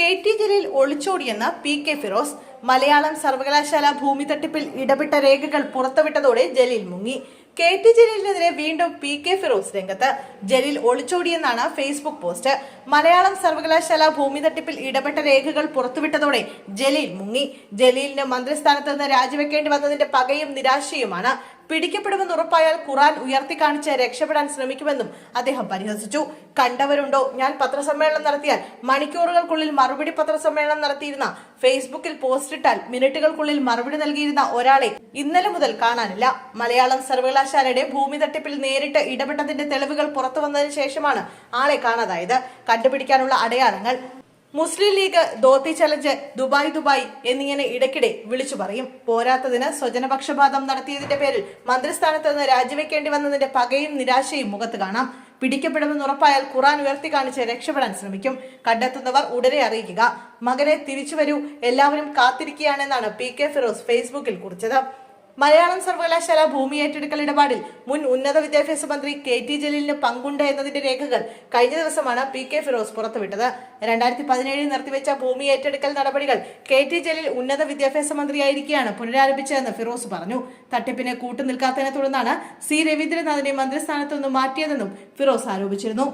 K T Jaleel ഒളിച്ചോടിയെന്ന P K Firoz. Malayalam സർവകലാശാല ഭൂമി തട്ടിപ്പിൽ ഇടപെട്ട രേഖകൾ പുറത്തുവിട്ടതോടെ ജലീൽ മുങ്ങി. കെ ടി ജലീലിനെതിരെ വീണ്ടും പി കെ ഫിറോസ് രംഗത്ത്. ജലീൽ ഒളിച്ചോടിയെന്നാണ് ഫേസ്ബുക്ക് പോസ്റ്റ്. മലയാളം സർവകലാശാല ഭൂമി തട്ടിപ്പിൽ ഇടപെട്ട രേഖകൾ പുറത്തുവിട്ടതോടെ ജലീൽ മുങ്ങി. ജലീലിന് മന്ത്രിസ്ഥാനത്ത് നിന്ന് രാജിവെക്കേണ്ടി വന്നതിന്റെ പകയും നിരാശയുമാണ്. പിടിക്കപ്പെടുമെന്ന് ഉറപ്പായാൽ ഖുറാൻ ഉയർത്തി കാണിച്ച് രക്ഷപ്പെടാൻ ശ്രമിക്കുമെന്നും അദ്ദേഹം പരിഹസിച്ചു. കണ്ടവരുണ്ടോ? ഞാൻ പത്രസമ്മേളനം നടത്തിയാൽ മണിക്കൂറുകൾക്കുള്ളിൽ മറുപടി പത്രസമ്മേളനം നടത്തിയിരുന്ന ഫേസ്ബുക്കിൽ പോസ്റ്റ് പോസ്റ്റിട്ടാൽ മിനിറ്റുകൾക്കുള്ളിൽ മറുപടി നൽകിയിരുന്ന ഒരാളെ ഇന്നലെ മുതൽ കാണാനില്ല. മലയാളം സർവകലാശാലയുടെ ഭൂമി തട്ടിപ്പിൽ നേരിട്ട് ഇടപെട്ടതിന്റെ തെളിവുകൾ പുറത്തു വന്നതിന് ശേഷമാണ് ആളെ കാണാതായത്. കണ്ടുപിടിക്കാനുള്ള അടയാളങ്ങൾ Muslim League dhoti challenge Dubai Dubai എന്നിങ്ങനെ ഇടയ്ക്കിടെ വിളിച്ചു പറയും. പോരാത്തതിന് സ്വജനപക്ഷപാതം നടത്തിയതിന്റെ പേരിൽ മന്ത്രിസ്ഥാനത്ത് നിന്ന് രാജിവെക്കേണ്ടി വന്നതിന്റെ പകയും നിരാശയും മുഖത്ത് കാണാം. പിടിക്കപ്പെടുമെന്ന് ഉറപ്പായാൽ ഖുറാൻ ഉയർത്തി കാണിച്ച് രക്ഷപ്പെടാൻ ശ്രമിക്കും. കണ്ടെത്തുന്നവർ ഉടനെ അറിയിക്കുക. മകനെ തിരിച്ചു വരൂ. എല്ലാവരും കാത്തിരിക്കുകയാണെന്നാണ് പി കെ ഫിറോസ് ഫേസ്ബുക്കിൽ കുറിച്ചത്. മലയാളം സർവകലാശാല ഭൂമി ഏറ്റെടുക്കൽ ഇടപാടിൽ മുൻ ഉന്നത വിദ്യാഭ്യാസ മന്ത്രി കെ ടി ജലീലിന് പങ്കുണ്ട് എന്നതിന്റെ രേഖകൾ കഴിഞ്ഞ ദിവസമാണ് പി കെ ഫിറോസ് പുറത്തുവിട്ടത്. രണ്ടായിരത്തി പതിനേഴിൽ നിർത്തിവെച്ച ഭൂമി ഏറ്റെടുക്കൽ നടപടികൾ കെ ടി ജലീൽ ഉന്നത വിദ്യാഭ്യാസ മന്ത്രിയായിരിക്കെയാണ് പുനരാരംഭിച്ചതെന്ന് ഫിറോസ് പറഞ്ഞു. തട്ടിപ്പിനെ കൂട്ടുനിൽക്കാത്തതിനെ തുടർന്നാണ് സി രവീന്ദ്രനാഥിനെ മന്ത്രിസ്ഥാനത്തു നിന്നും മാറ്റിയതെന്നും ഫിറോസ് ആരോപിച്ചിരുന്നു.